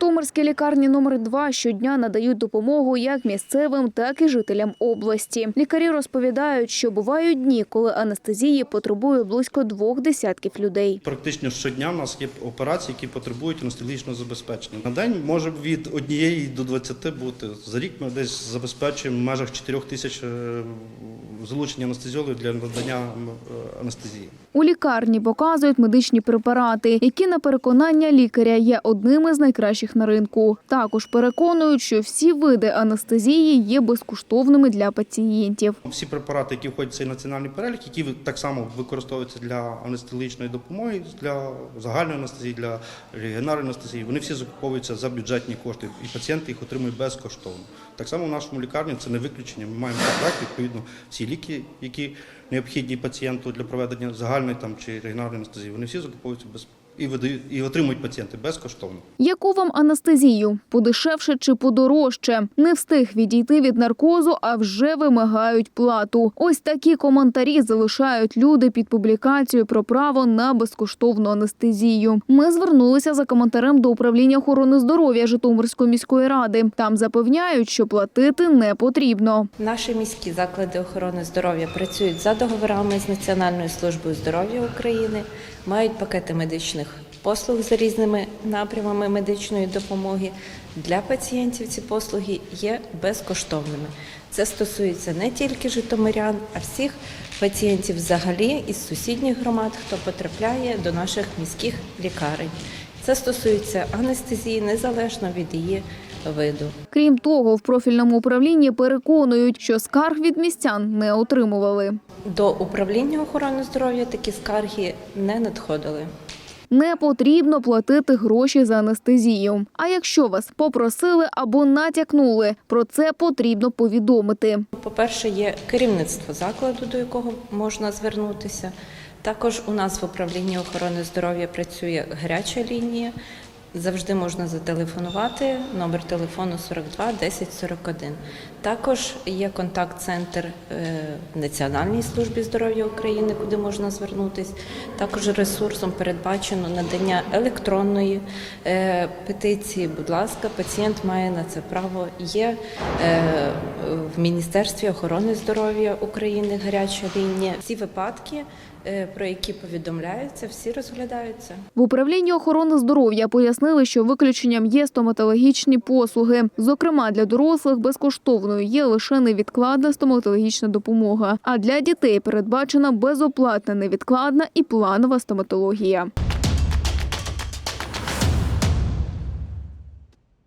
Житомирській лікарні номер 2 щодня надають допомогу як місцевим, так і жителям області. Лікарі розповідають, що бувають дні, коли анестезії потребує близько двох десятків людей. Практично щодня в нас є операції, які потребують анестезичного забезпечення. На день може від однієї до 20 бути. За рік ми десь забезпечуємо в межах 4 тисяч е, залучення анестезіологів для надання е, анестезії. У лікарні показують медичні препарати, які на переконання лікаря є одними з найкращих на ринку. Також переконують, що всі види анестезії є безкоштовними для пацієнтів. Всі препарати, які входять в цей національний перелік, які так само використовуються для анестезичної допомоги, для загальної анестезії, для регіональної анестезії, вони всі закуповуються за бюджетні кошти, і пацієнти їх отримують безкоштовно. Так само в нашому лікарні це не виключення. Ми маємо контракт, відповідно, всі ліки, які необхідні пацієнту для проведення загальної там чи регіональної анестезії, вони всі закуповуються без і видають і отримують пацієнти безкоштовно. Яку вам анестезію? Подешевше чи подорожче? Не встиг відійти від наркозу, а вже вимагають плату. Ось такі коментарі залишають люди під публікацією про право на безкоштовну анестезію. Ми звернулися за коментарем до управління охорони здоров'я Житомирської міської ради. Там запевняють, що платити не потрібно. Наші міські заклади охорони здоров'я працюють за договорами з Національною службою здоров'я України, мають пакети медичних послуг за різними напрямами медичної допомоги. Для пацієнтів ці послуги є безкоштовними. Це стосується не тільки житомирян, а всіх пацієнтів взагалі із сусідніх громад, хто потрапляє до наших міських лікарень. Це стосується анестезії незалежно від її виду. Крім того, в профільному управлінні переконують, що скарг від містян не отримували. До управління охорони здоров'я такі скарги не надходили. Не потрібно платити гроші за анестезію. А якщо вас попросили або натякнули, про це потрібно повідомити. По-перше, є керівництво закладу, до якого можна звернутися. Також у нас в управлінні охорони здоров'я працює гаряча лінія. Завжди можна зателефонувати. Номер телефону 42 10 41. Також є контакт-центр е, в Національній службі здоров'я України, куди можна звернутися. Також ресурсом передбачено надання електронної е, петиції. Будь ласка, пацієнт має на це право. Є е, в Міністерстві охорони здоров'я України гаряча лінія. Всі випадки, про які повідомляються, всі розглядаються. В управлінні охорони здоров'я пояснили, що виключенням є стоматологічні послуги. Зокрема, для дорослих безкоштовною є лише невідкладна стоматологічна допомога. А для дітей передбачена безоплатна невідкладна і планова стоматологія.